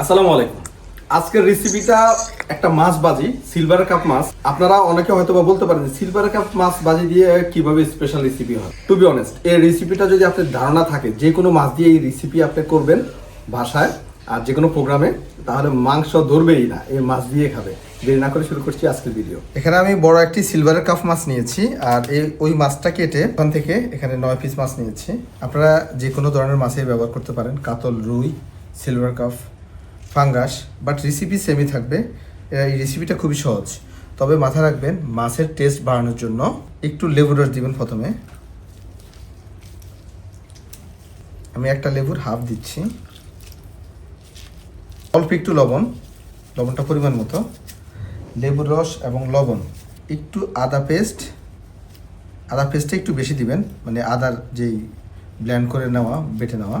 আসসালামু আলাইকুম। আজকের রেসিপিটা একটা মাছ বাজি সিলভার কাপ মাছ। আপনারা অনেকে হয়তো বা বলতে পারেন সিলভার কাপ মাছ বাজি দিয়ে কীভাবে স্পেশাল রেসিপি হয়। টু বি অনেস্ট এই রেসিপিটা যদি আপনার ধারণা থাকে, যে কোনো মাছ দিয়ে এই রেসিপি আপনি করবেন ভাষায় আর যে কোনো প্রোগ্রামে, তাহলে মাংস ধরবেই না, এই মাছ দিয়ে খাবে। দেরি না করে শুরু করছি আজকের ভিডিও এখানে আমি বড় একটি সিলভারের কাপ মাছ নিয়েছি আর এই, ওই মাছটা কেটে ওখান থেকে এখানে নয় পিস মাছ নিয়েছি। আপনারা যে কোনো ধরনের মাছেই ব্যবহার করতে পারেন, কাতল, রুই সিলভার কাপ ফাঙ্গাস বাট রেসিপি সেমই থাকবে। এই রেসিপিটা খুবই সহজ। তবে মাথায় রাখবেন, মাছের টেস্ট বাড়ানোর জন্য একটু লেবুর রস দিবেন প্রথমে। আমি একটা লেবুর হাফ দিচ্ছি। অল্প একটু লবণ, লবণটা পরিমাণ মতো। লেবুর রস এবং লবণ, একটু আদা পেস্ট আদা পেস্টটা একটু বেশি দিবেন মানে আদার যেই ব্ল্যান্ড করে নেওয়া, বেটে নেওয়া।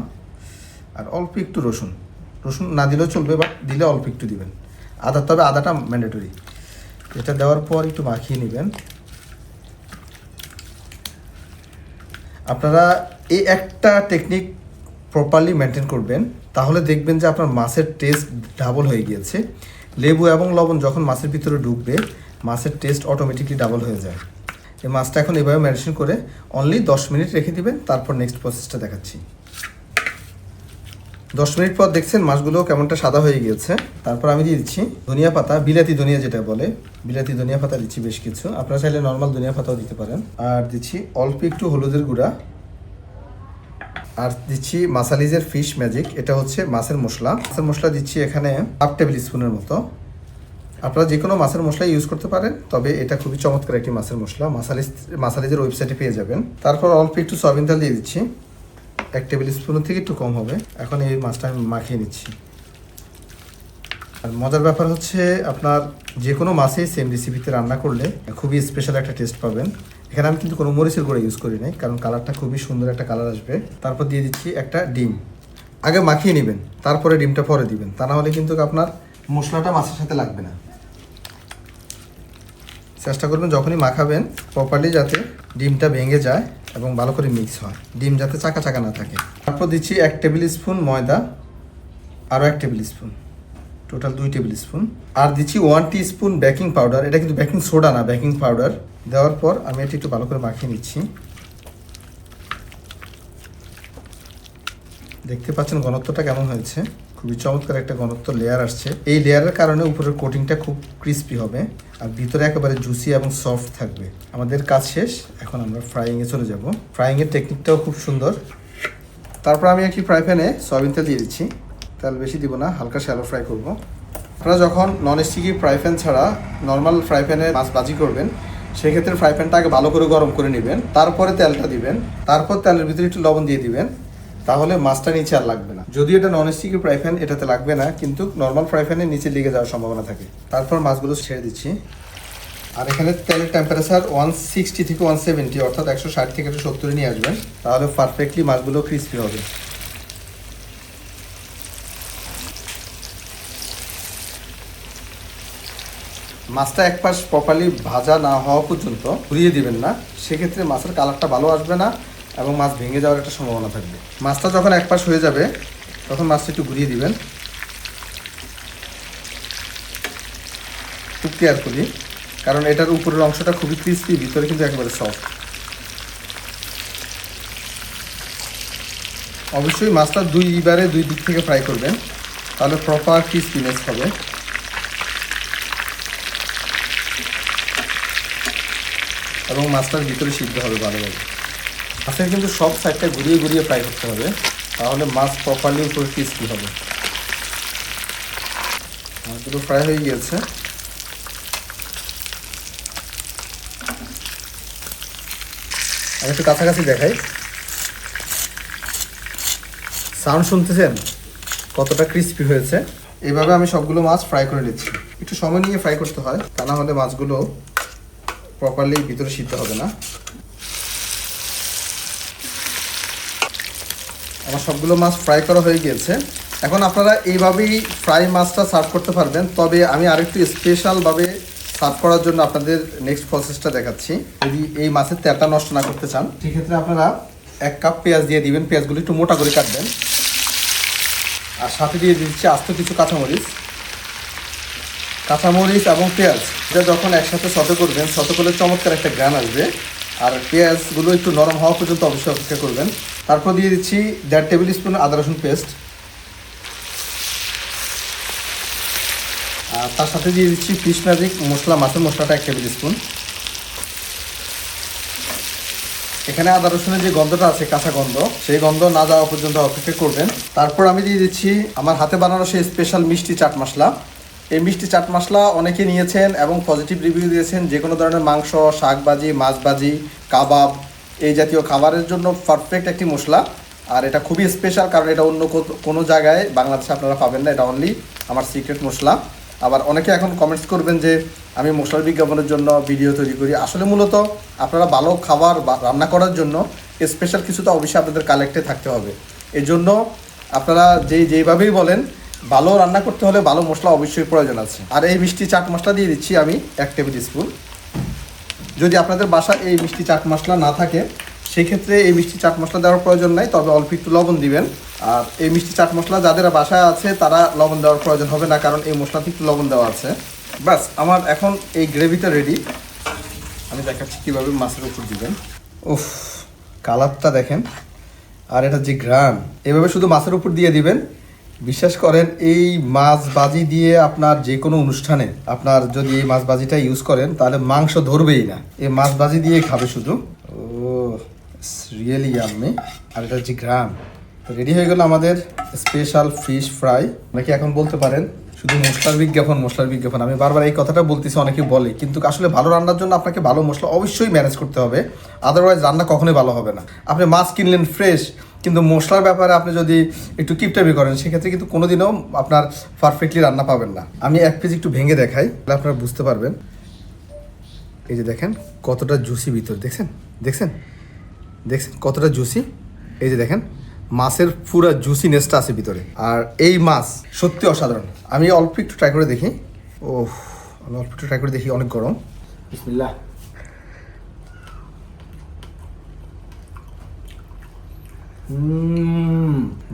আর অল্প একটু রসুন। রসুন না দিলেও চলবে বাট দিলে অল্প একটু দিবেন। আদা, তবে আদাটা ম্যান্ডেটরি এটা দেওয়ার পর একটু মাখিয়ে নেবেন। আপনারা এই একটা টেকনিক প্রপারলি মেনটেন করবেন, তাহলে দেখবেন যে আপনার মাছের টেস্ট ডাবল হয়ে গিয়েছে। লেবু এবং লবণ যখন মাছের ভিতরে ঢুকবে, মাছের টেস্ট অটোমেটিকলি ডাবল হয়ে যায়। এই মাছটা এখন এভাবে ম্যারিনেশন করে অনলি দশ মিনিট রেখে দিবেন, তারপর নেক্সট প্রসেসটা দেখাচ্ছি। দশ মিনিট পর দেখছেন মাছগুলো কেমনটা সাদা হয়ে গিয়েছে। তারপর আমি দিয়ে দিচ্ছি ধনিয়া পাতা, বিলাতি ধনিয়া যেটা বলে। বিলাতি ধনিয়া পাতা দিচ্ছি বেশ কিছু। আপনারা চাইলে নর্মাল ধনিয়া পাতাও দিতে পারেন। আর দিচ্ছি অল্প একটু হলুদের গুঁড়া। আর দিচ্ছি মাসালিজের ফিশ ম্যাজিক। এটা হচ্ছে মাছের মশলা। মাছের মশলা দিচ্ছি এখানে হাফ টেবিল স্পুনের মতো। আপনারা যে কোনো মাছের মশলা ইউজ করতে পারেন, তবে এটা খুবই চমৎকার একটি মাছের মশলা। মাসালিজ মাসালিজের ওয়েবসাইটে পেয়ে যাবেন। তারপর অল্প একটু সয়াবিন তেল দিয়ে দিচ্ছি। এক টেবিল স্পুনের থেকে একটু কম হবে। এখন এই মাছটা আমি মাখিয়ে নিচ্ছি। আর মজার ব্যাপার হচ্ছে আপনার যে কোনো মাছেই সেম রেসিপিতে রান্না করলে খুবই স্পেশাল একটা টেস্ট পাবেন। এখানে আমি কিন্তু কোনো মরিচের গুঁড়ো ইউজ করি নাই, কারণ কালারটা খুবই সুন্দর একটা কালার আসবে। তারপর দিয়ে দিচ্ছি একটা ডিম। আগে মাখিয়ে নেবেন, তারপরে ডিমটা পরে দিবেন। তা না হলে কিন্তু আপনার মশলাটা মাছের সাথে লাগবে না। চেষ্টা করবেন যখনই মাখাবেন প্রপারলি যাতে ডিমটা ভেঙে যায়। এবং ভালো করে মিক্স হয়। ডিম যাতে চাকা চাকা না থাকে। তারপর দিচ্ছি এক টেবিল স্পুন ময়দা, আরও এক টেবিল স্পুন টোটাল দুই টেবিল স্পুন আর দিচ্ছি one tea spoon baking powder এটা কিন্তু বেকিং সোডা না বেকিং পাউডার দেওয়ার পর আমি এটি একটু ভালো করে মাখিয়ে নিচ্ছি। দেখতে পাচ্ছেন ঘনত্বটা কেমন হয়েছে? খুবই চমৎকার একটা ঘনত্ব লেয়ার আসছে। এই লেয়ারের কারণে উপরের কোটিংটা খুব ক্রিস্পি হবে আর ভিতরে একেবারে জুসি এবং সফট থাকবে। আমাদের কাজ শেষ, এখন আমরা ফ্রাইংয়ে চলে যাব। ফ্রাইংয়ের টেকনিকটাও খুব সুন্দর। তারপর আমি একটি ফ্রাই প্যানে সয়াবিন তেল দিয়ে দিচ্ছি। তেল বেশি দিব না, হালকা শ্যালো ফ্রাই করব। আপনারা যখন নন স্টিকি ফ্রাই প্যান ছাড়া নর্মাল ফ্রাই প্যানে মাছ ভাজি করবেন, সেক্ষেত্রে ফ্রাই প্যানটা আগে ভালো করে গরম করে নেবেন। তারপরে তেলটা দিবেন। তারপর তেলের ভিতরে একটু লবণ দিয়ে দিবেন। তাহলে মাছটা নিচে আর লাগবে না। যদি এটা নন স্টিকি ফ্রাই প্যান এটাতে লাগবে না, কিন্তু নর্মাল ফ্রাই প্যানের নিচে লেগে যাওয়ার সম্ভাবনা থাকে। তারপর মাছগুলো ছেড়ে দিচ্ছি। আর এখানে তেলের টেম্পারেচার ওয়ান সিক্সটি থেকে ওয়ান সেভেন্টি অর্থাৎ একশো ষাট থেকে একশো সত্তরে নিয়ে আসবেন। তাহলে পারফেক্টলি মাছগুলো ক্রিস্পি হবে। মাছটা এক পাশ প্রপারলি ভাজা না হওয়া পর্যন্ত ঘুরিয়ে দিবেন না। সেক্ষেত্রে মাছের কালারটা ভালো আসবে না। এবং মাছ ভেঙে যাওয়ার একটা সম্ভাবনা থাকবে। মাছটা যখন এক পাশ হয়ে যাবে, তখন মাছটা একটু ঘুরিয়ে দিবেন। খুব কেয়ারফুলি কারণ এটার উপরের অংশটা খুবই ক্রিস্পি ভিতরে কিন্তু একেবারে সফট অবশ্যই মাছটা দুইবারে দুই দিক থেকে ফ্রাই করবেন, তাহলে প্রপার ক্রিস্পিনেস হবে। এবং মাছটার ভিতরে সিদ্ধ হবে ভালোভাবে। মাছের কিন্তু সব সাইডটা ঘুরিয়ে ঘুরিয়ে ফ্রাই করতে হবে। তাহলে মাছ প্রপারলি উপরে ক্রিস্পি হবে? মাছগুলো ফ্রাই হয়ে গিয়েছে। আমি একটু কাছাকাছি দেখাই। সাউন্ড শুনতেছেন? কতটা ক্রিস্পি হয়েছে? এইভাবে আমি সবগুলো মাছ ফ্রাই করে নিচ্ছি। একটু সময় নিয়ে ফ্রাই করতে হয়, তা না হলে মাছগুলো প্রপারলি ভিতরে সিদ্ধ হবে না। আমার সবগুলো মাছ ফ্রাই করা হয়ে গিয়েছে। এখন আপনারা এইভাবেই ফ্রাই মাছটা সার্ভ করতে পারবেন। তবে আমি আরেকটু স্পেশালভাবে সার্ভ করার জন্য আপনাদের নেক্সট প্রসেসটা দেখাচ্ছি। যদি এই মাছের তেলটা নষ্ট না করতে চান, সেক্ষেত্রে আপনারা এক কাপ পেঁয়াজ দিয়ে দিবেন। পেঁয়াজগুলো একটু মোটা করে কাটবেন। আর সাথে দিয়ে দিচ্ছি আস্ত কিছু কাঁচামরিচ। কাঁচামরিচ এবং পেঁয়াজ, এটা যখন একসাথে সতে করবেন সতে করলে চমৎকার একটা গ্রান আসবে। আর পেঁয়াজগুলো একটু নরম হওয়া পর্যন্ত অবশ্যই অপেক্ষা করবেন। তারপর দিয়ে দিচ্ছি দেড় টেবিল স্পুন আদা রসুন পেস্ট। আর তার সাথে দিয়ে দিচ্ছি ফিশ ম্যাজিক মশলা, মাছের মশলাটা এক টেবিল স্পুন এখানে আদা রসুনের যে গন্ধটা আছে, কাঁচা গন্ধ, সেই গন্ধ না যাওয়া পর্যন্ত অপেক্ষা করবেন। তারপর আমি দিয়ে দিচ্ছি আমার হাতে বানানো সেই স্পেশাল মিষ্টি চাট মশলা। এই মিষ্টি চাট মশলা অনেকে নিয়েছেন এবং পজিটিভ রিভিউ দিয়েছেন। যে কোনো ধরনের মাংস, শাকবাজি, মাছবাজি, কাবাব এই জাতীয় খাবারের জন্য পারফেক্ট একটি মশলা। আর এটা খুবই স্পেশাল কারণ এটা অন্য কোনো জায়গায় বাংলাদেশে আপনারা পাবেন না, এটা অনলি আমার সিক্রেট মশলা। আবার অনেকে এখন কমেন্টস করবেন যে, আমি মশলার বিজ্ঞাপনের জন্য ভিডিও তৈরি করি। আসলে মূলত আপনারা ভালো খাবার রান্না করার জন্য স্পেশাল কিছু তো অবশ্যই আপনাদের কালেক্টে থাকতে হবে। এই জন্য আপনারা যেই যেইভাবেই বলেন, ভালো রান্না করতে হলে ভালো মশলা অবশ্যই প্রয়োজন আছে। আর এই মিষ্টি চাট মশলা দিয়ে দিচ্ছি আমি এক টেবিল স্পুন। যদি আপনাদের বাসায় এই মিষ্টি চাট মশলা না থাকে সেই ক্ষেত্রে এই মিষ্টি চাট মশলা দেওয়ার প্রয়োজন নাই, তবে অল্প একটু লবণ দিবেন। আর এই মিষ্টি চাট মশলা যাদের বাসায় আছে, তারা লবণ দেওয়ার প্রয়োজন হবে না, কারণ এই মশলাতে একটু লবণ দেওয়া আছে। ব্যাস, আমার এখন এই গ্রেভিটা রেডি আমি দেখাচ্ছি কীভাবে মাছের উপর দিবেন। উফ, কালারটা দেখেন। আর এটা যে গ্রান এভাবে শুধু মাছের উপর দিয়ে দিবেন বিশ্বাস করেন, এই মাছ বাজি দিয়ে আপনার যে কোনো অনুষ্ঠানে আপনার যদি এই মাছ বাজিটা ইউজ করেন, তাহলে মাংস ধরবেই না। এই মাছ বাজি দিয়ে খাবে শুধু। ও রিয়েলি আমি আর এটা হচ্ছে গ্রাম রেডি হয়ে গেল আমাদের স্পেশাল ফিশ ফ্রাই নাকি এখন বলতে পারেন, শুধু মশলার বিজ্ঞাপন মশলার বিজ্ঞাপন। আমি বারবার এই কথাটা বলতেছি, অনেকে বলে। কিন্তু আসলে ভালো রান্নার জন্য আপনাকে ভালো মশলা অবশ্যই ম্যানেজ করতে হবে। আদারওয়াইজ রান্না কখনোই ভালো হবে না। আপনি মাছ কিনলেন ফ্রেশ কিন্তু মশলার ব্যাপারে আপনি যদি একটু কিপটামি করেন, সেক্ষেত্রে কিন্তু কোনোদিনও আপনার পারফেক্টলি রান্না পাবেন না। আমি এক পিস একটু ভেঙে দেখাই, তাহলে আপনারা বুঝতে পারবেন। এই যে দেখেন, কতটা জুসি ভিতর, দেখছেন? দেখছেন? দেখছেন কতটা জুসি এই যে দেখেন, মাছের পুরো জুসিনেসটা আছে ভিতরে। আর এই মাছ সত্যি অসাধারণ। আমি অল্প একটু ট্রাই করে দেখি। ও আমি অল্প একটু ট্রাই করে দেখি, অনেক গরম। বিসমিল্লাহ।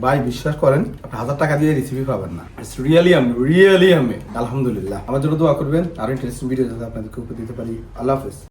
ভাই, বিশ্বাস করেন, আপনি হাজার টাকা দিয়ে রেসিপি পাবেন না। ইটস রিয়েলি আমি রিয়েলি আমি আলহামদুলিল্লাহ। আমার জন্য দোয়া করবেন, আরও ইন্টারেস্টিং ভিডিও যাতে আপনাদেরকে দিতে পারি। আল্লাহ হাফেজ।